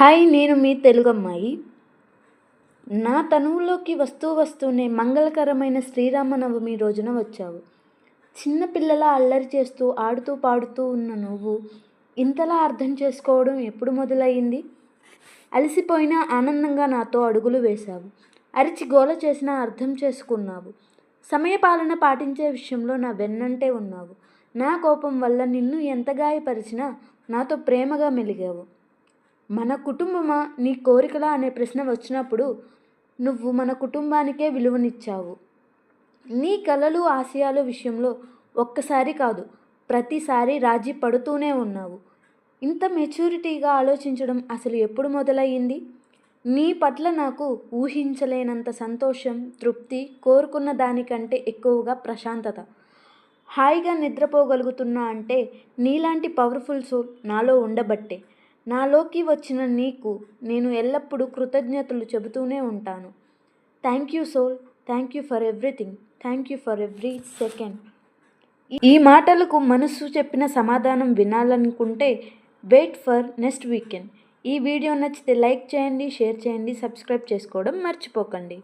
Hi నేను మీ తెలుగు అమ్మాయి నా తనువులోకి వస్తూ వస్తూనే మంగళకరమైన శ్రీరామనవమి రోజున వచ్చావు. చిన్నపిల్లల అల్లరి చేస్తూ ఆడుతూ పాడుతూ ఉన్న నువ్వు ఇంతలా అర్థం చేసుకోవడం ఎప్పుడు మొదలయ్యింది? అలసిపోయినా ఆనందంగా నాతో అడుగులు వేశావు. అరిచి గోల చేసినా అర్థం చేసుకున్నావు. సమయపాలన పాటించే విషయంలో నా వెన్నంటే ఉన్నావు. నా కోపం వల్ల నిన్ను ఎంత గాయపరిచినా నాతో ప్రేమగా మెలిగావు. మన కుటుంబమా? నీ కోరికలా అనే ప్రశ్న వచ్చినప్పుడు నువ్వు మన కుటుంబానికే విలువనిచ్చావు. నీ కలలు ఆశయాల విషయంలో ఒక్కసారి కాదు ప్రతిసారి రాజీ పడుతూనే ఉన్నావు. ఇంత మెచ్యూరిటీగా ఆలోచించడం అసలు ఎప్పుడు మొదలయ్యింది? నీ పట్ల నాకు ఊహించలేనంత సంతోషం తృప్తి కోరుకున్న దానికంటే ఎక్కువగా ప్రశాంతత. హాయిగా నిద్రపోగలుగుతున్నా అంటే నీలాంటి పవర్ఫుల్ సోల్ నాలో ఉండబట్టే. నాలోకి వచ్చిన నీకు నేను ఎల్లప్పుడూ కృతజ్ఞతలు చెబుతూనే ఉంటాను. Thank you soul thank you for everything thank you for every second. ఈ మాటలకు మనసు చెప్పిన సమాధానం వినాలనుకుంటే వెయిట్ ఫర్ నెక్స్ట్ వీకెండ్. ఈ వీడియో నచ్చితే లైక్ చేయండి షేర్ చేయండి సబ్స్క్రైబ్ చేసుకోవడం మర్చిపోకండి.